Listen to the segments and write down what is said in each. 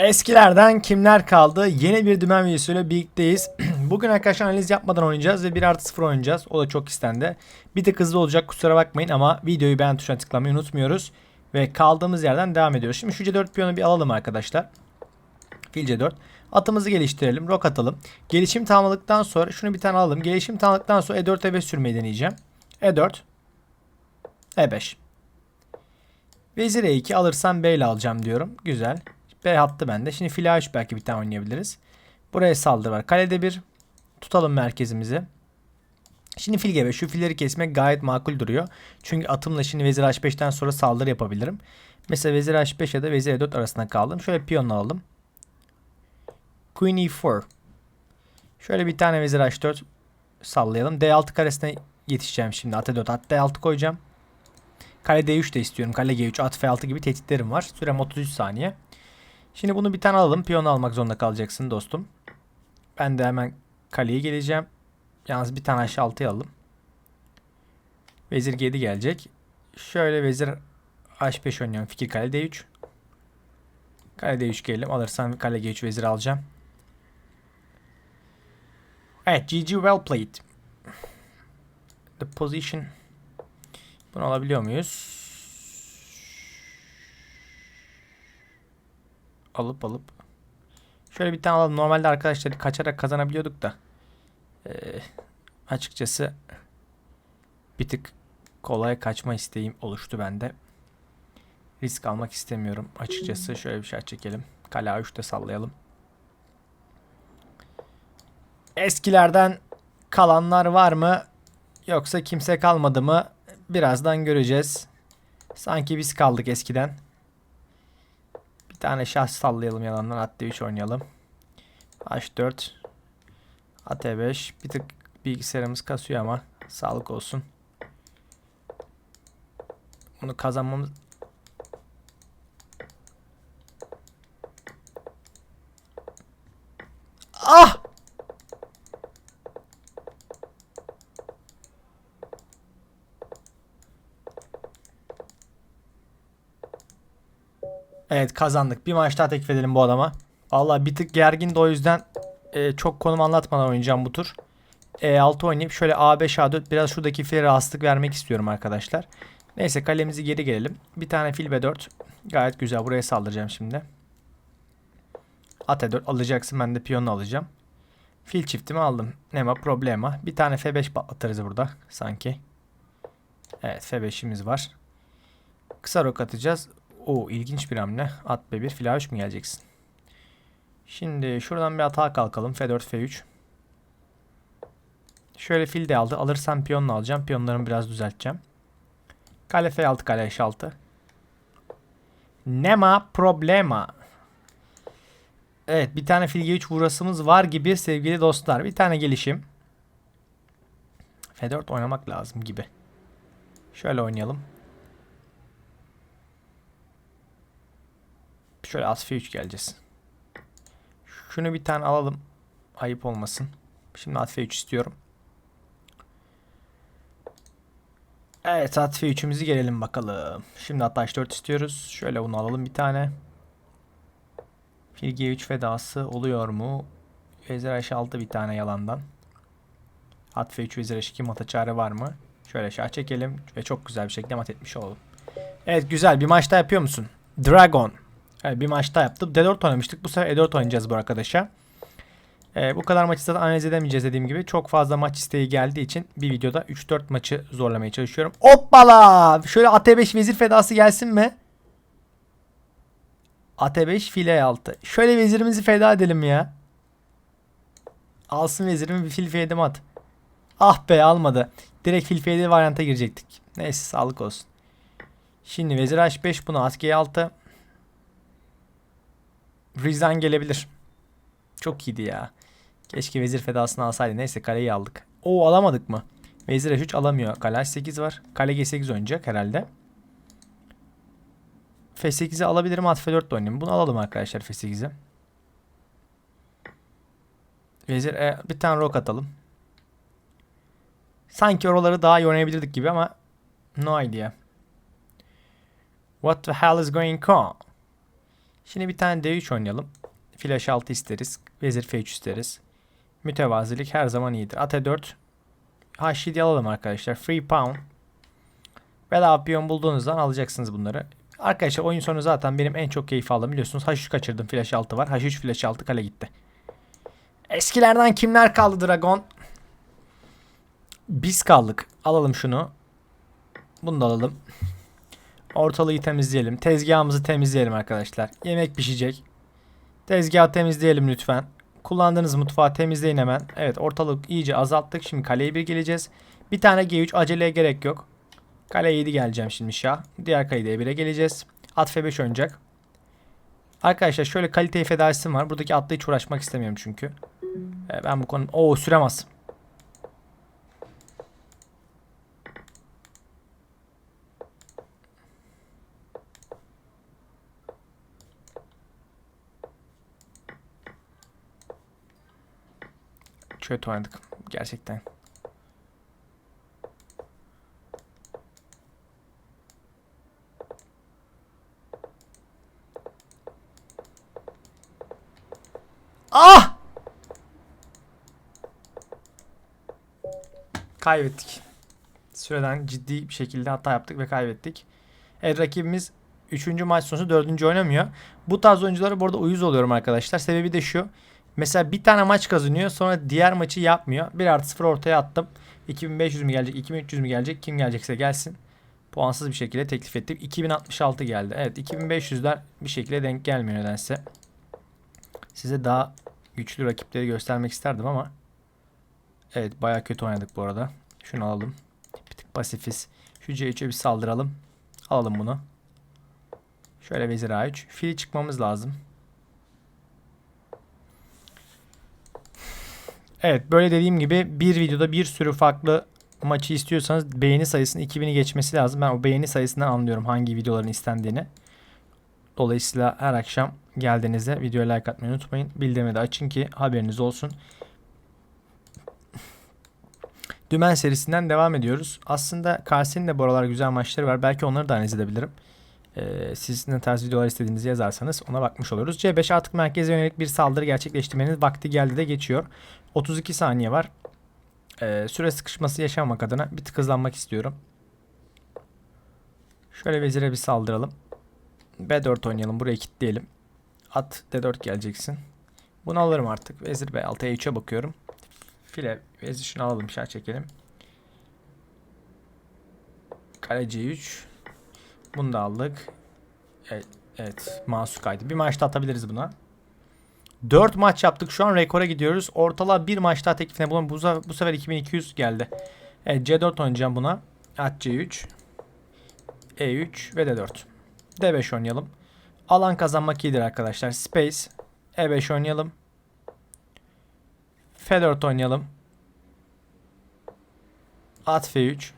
Eskilerden kimler kaldı? Yeni bir dümen videosuyla birlikteyiz. Bugün arkadaşlar analiz yapmadan oynayacağız ve 1 artı 0 oynayacağız. O da çok istendi. Bir tık hızlı olacak kusura bakmayın ama videoyu beğen tuşuna tıklamayı unutmuyoruz. Ve kaldığımız yerden devam ediyoruz. Şimdi şu C4 piyonu bir alalım arkadaşlar. Fil C4. Atımızı geliştirelim. Rok atalım. Gelişim tamamladıktan sonra şunu bir tane alalım. Gelişim tamamladıktan sonra E4 E5 sürmeyi deneyeceğim. E4 E5 Vezir E2 alırsam B ile alacağım diyorum. Güzel. B hattı bende. Şimdi fil A3 belki bir tane oynayabiliriz. Buraya saldırı var. Kalede bir. Tutalım merkezimizi. Şimdi fil GB. Şu filleri kesmek gayet makul duruyor. Çünkü atımla şimdi vezir H5'ten sonra saldırı yapabilirim. Mesela vezir H5 ya da vezir E4 arasında kaldım. Şöyle piyonla alalım. Queen E4. Şöyle bir tane vezir H4 sallayalım. D6 karesine yetişeceğim şimdi. At E4 at D6 koyacağım. Kale D3 de istiyorum. Kale G3 at F6 gibi tehditlerim var. Sürem 33 saniye. Şimdi bunu bir tane alalım. Piyonu almak zorunda kalacaksın dostum. Ben de hemen kaleye geleceğim. Yalnız bir tane aşağı altıya alalım. Vezir G7 gelecek. Şöyle vezir H5 oynuyorum. Fikir kale D3. Kale D3 gelelim. Alırsam kale G3 vezir alacağım. Evet GG well played. The position. Bunu alabiliyor muyuz? Alıp alıp. Şöyle bir tane alalım. Normalde arkadaşlar kaçarak kazanabiliyorduk da. Ee, açıkçası bir tık kolay kaçma isteğim oluştu bende. Risk almak istemiyorum. Açıkçası şöyle bir şey çekelim. Kale A3'te sallayalım. Eskilerden kalanlar var mı? Yoksa kimse kalmadı mı? Birazdan göreceğiz. Sanki biz kaldık eskiden. Bir tane şah sallayalım yalandan. At D3 oynayalım. H4. At E5. Bir tık bilgisayarımız kasıyor ama sağlık olsun. Bunu kazanmamız... Ah! Evet kazandık. Bir maç daha teklif edelim bu adama. Valla bir tık gergin de o yüzden e, çok konum anlatmadan oynayacağım bu tur. E6 oynayıp şöyle A5 A4 biraz şuradaki file rahatsızlık vermek istiyorum arkadaşlar. Neyse kalemizi geri gelelim. Bir tane fil B4. Gayet güzel. Buraya saldıracağım şimdi. At E4 alacaksın. Ben de piyonu alacağım. Fil çiftimi aldım. Nema problema. Bir tane F5 patlatırız burada sanki. Evet F5'imiz var. Kısa rok atacağız. O ilginç bir hamle. At B1 fil A3 mü geleceksin? Şimdi şuradan bir atağa kalkalım. F4 F3. Şöyle fil de aldı. Alırsam piyonla alacağım. Piyonlarımı biraz düzelteceğim. Kale F6 kale H6. Nema problema. Evet bir tane fil G3 vurasımız var gibi sevgili dostlar. Bir tane gelişim. F4 oynamak lazım gibi. Şöyle oynayalım. Şöyle as F3 geleceğiz. Şunu bir tane alalım. Ayıp olmasın. Şimdi at F3 istiyorum. Evet at F3'ümüzü gelelim bakalım. Şimdi at H4 istiyoruz. Şöyle bunu alalım bir tane. Fil G3 fedası oluyor mu? Vezir H6 bir tane yalandan. At F3 Vezir H2 mata çare var mı? Şöyle şah çekelim ve çok güzel bir şekilde mat etmiş olalım. Evet güzel bir maçta yapıyor musun? Dragon. Evet, bir maçta yaptım. D4 oynamıştık. Bu sefer E4 oynayacağız bu arkadaşa. Ee, bu kadar maçı zaten analiz edemeyeceğiz dediğim gibi. Çok fazla maç isteği geldiği için bir videoda 3-4 maçı zorlamaya çalışıyorum. Hoppala! Şöyle AT5 vezir fedası gelsin mi? AT5 file 6. Şöyle vezirimizi feda edelim ya. Alsın vezirimi bir fil feydim at. Ah be almadı. Direkt fil feydi varyanta girecektik. Neyse sağlık olsun. Şimdi vezir H5 bunu at G6. Rizan gelebilir. Çok iyiydi ya. Keşke vezir fedasını alsaydı. Neyse kaleyi aldık. O alamadık mı? Vezir H3 alamıyor. Kale H8 var. Kale G8 oynayacak herhalde. F8'i alabilirim. At F4 de oynayayım. Bunu alalım arkadaşlar F8'i. Vezir e, bir tane rok atalım. Sanki oraları daha iyi oynayabilirdik gibi ama no idea. What the hell is going on? Şimdi bir tane D3 oynayalım. Flash 6 isteriz. Vezir F3 isteriz. Mütevazilik her zaman iyidir. At E4. H7 alalım arkadaşlar. Free pawn. Bedava piyon bulduğunuzdan alacaksınız bunları. Arkadaşlar oyun sonu zaten benim en çok keyif aldığım biliyorsunuz. H3 kaçırdım. Flash 6 var. H3 flash 6 kale gitti. Eskilerden kimler kaldı Dragon? Biz kaldık. Alalım şunu. Bunu da alalım. Ortalığı temizleyelim. Tezgahımızı temizleyelim arkadaşlar. Yemek pişecek. Tezgahı temizleyelim lütfen. Kullandığınız mutfağı temizleyin hemen. Evet ortalık iyice azalttık. Şimdi kaleye bir geleceğiz. Bir tane G3 aceleye gerek yok. Kale 7 geleceğim şimdi şah. Diğer kaleye D1'e geleceğiz. At F5 oynayacak. Arkadaşlar şöyle kaliteyi fedasim var. Buradaki atla hiç uğraşmak istemiyorum çünkü. Ee, ben bu konu... Oo süremez. Kötü oynadık. Gerçekten. Ah! Kaybettik. Süreden ciddi bir şekilde hata yaptık ve kaybettik. Evet rakibimiz 3. maç sonrası 4. oynamıyor. Bu tarz oyunculara bu arada uyuz oluyorum arkadaşlar. Sebebi de şu. Mesela bir tane maç kazanıyor sonra diğer maçı yapmıyor. 1 artı 0 ortaya attım. 2500 mü gelecek 2300 mü gelecek kim gelecekse gelsin. Puansız bir şekilde teklif ettim. 2066 geldi. Evet 2500'ler bir şekilde denk gelmiyor nedense. Size daha güçlü rakipleri göstermek isterdim ama. Evet baya kötü oynadık bu arada. Şunu alalım. Bir tık pasifiz. Şu C3'e bir saldıralım. Alalım bunu. Şöyle vezir A3. Fili çıkmamız lazım. Evet böyle dediğim gibi bir videoda bir sürü farklı maçı istiyorsanız beğeni sayısının 2000'i geçmesi lazım. Ben o beğeni sayısından anlıyorum hangi videoların istendiğini. Dolayısıyla her akşam geldiğinizde videoya like atmayı unutmayın. Bildirimi de açın ki haberiniz olsun. Dümen serisinden devam ediyoruz. Aslında Carlsen'in de bu aralar güzel maçları var. Belki onları da analiz edebilirim. Ee, siz ne tarz videolar istediğinizi yazarsanız ona bakmış oluruz. C5 artık merkeze yönelik bir saldırı gerçekleştirmenin vakti geldi de geçiyor. 32 saniye var. Ee, süre sıkışması yaşamamak adına bir tık hızlanmak istiyorum. Şöyle vezire bir saldıralım. B4 oynayalım. Burayı kilitleyelim. At D4 geleceksin. Bunu alırım artık. Vezir B6 E3'e bakıyorum. File vezir şunu alalım. Şah çekelim. Kale C3. Bunu da aldık. Evet, evet masuk kaydı. Bir maçta atabiliriz buna. 4 maç yaptık. Şu an rekora gidiyoruz. Ortala bir maç daha teklifine bulun. Bu, bu sefer 2200 geldi. Evet C4 oynayacağım buna. At C3. E3 ve D4. D5 oynayalım. Alan kazanmak iyidir arkadaşlar. Space. E5 oynayalım. F4 oynayalım. At F3.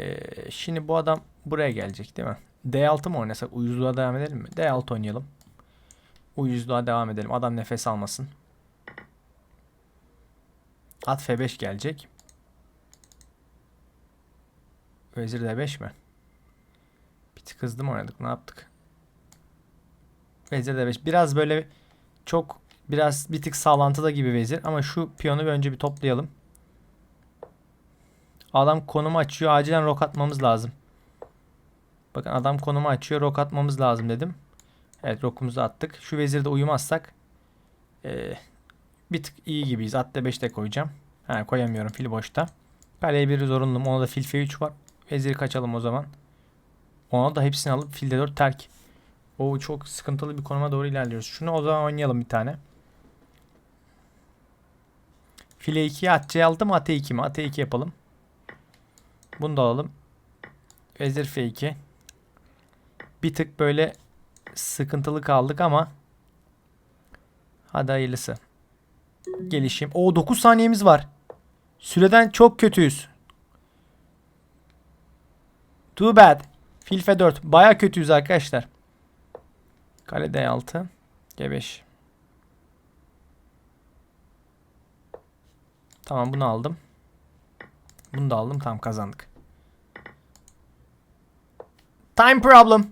Ee, şimdi bu adam buraya gelecek değil mi? D6 mı oynasak? Uyuzluğa devam edelim mi? D6 oynayalım. Uyuzluğa devam edelim. Adam nefes almasın. At F5 gelecek. Vezir D5 mi? Bir tık hızlı mı oynadık? Ne yaptık? Vezir D5. Biraz böyle çok biraz bir tık sağlantıda gibi vezir. Ama şu piyonu bir önce bir toplayalım. Adam konumu açıyor. Acilen rok atmamız lazım. Bakın adam konumu açıyor. Rok atmamız lazım dedim. Evet rokumuzu attık. Şu vezirde uyumazsak ee, bir tık iyi gibiyiz. Hatta 5'te koyacağım. Ha, koyamıyorum fil boşta. Kaleye bir zorunlum. Ona da fil F3 var. Veziri kaçalım o zaman. Ona da hepsini alıp filde 4 terk. O çok sıkıntılı bir konuma doğru ilerliyoruz. Şunu o zaman oynayalım bir tane. File 2'ye at C6 mı at 2 mi? At 2 yapalım. Bunu da alalım. Vezir F2. Bir tık böyle sıkıntılı kaldık ama hadi hayırlısı. Gelişim. O 9 saniyemiz var. Süreden çok kötüyüz. Too bad. Fil F4. Baya kötüyüz arkadaşlar. Kale D6. G5. Tamam bunu aldım. Bunu da aldım. Tam kazandık. Time problem.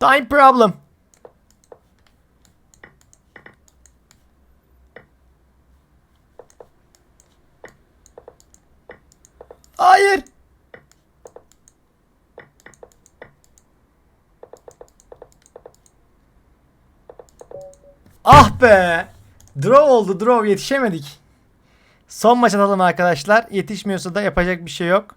Time problem. Hayır. Ah be. Draw oldu draw yetişemedik. Son maç atalım arkadaşlar. Yetişmiyorsa da yapacak bir şey yok.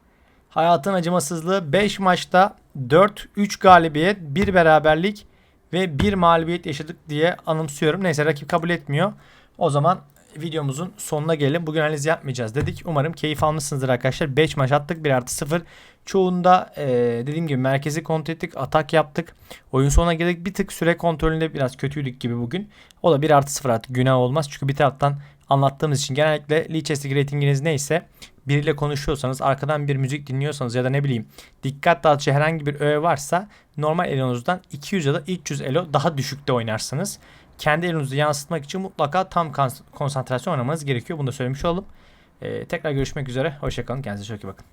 Hayatın acımasızlığı 5 maçta 4-3 galibiyet, 1 beraberlik ve 1 mağlubiyet yaşadık diye anımsıyorum. Neyse rakip kabul etmiyor. O zaman videomuzun sonuna gelelim. Bugün analiz yapmayacağız dedik. Umarım keyif almışsınızdır arkadaşlar. 5 maç attık 1 artı 0. Çoğunda eee, dediğim gibi merkezi kontrol ettik. Atak yaptık. Oyun sonuna geldik. Bir tık süre kontrolünde biraz kötüydük gibi bugün. O da 1 artı 0 artık günah olmaz. Çünkü bir taraftan anlattığımız için genellikle Leicester ratinginiz neyse biriyle konuşuyorsanız arkadan bir müzik dinliyorsanız ya da ne bileyim dikkat dağıtıcı herhangi bir öğe varsa normal elonuzdan 200 ya da 300 elo daha düşükte oynarsınız. Kendi elonuzu yansıtmak için mutlaka tam kons- konsantrasyon oynamanız gerekiyor. Bunu da söylemiş oldum. Ee, tekrar görüşmek üzere. Hoşçakalın. Kendinize çok iyi bakın.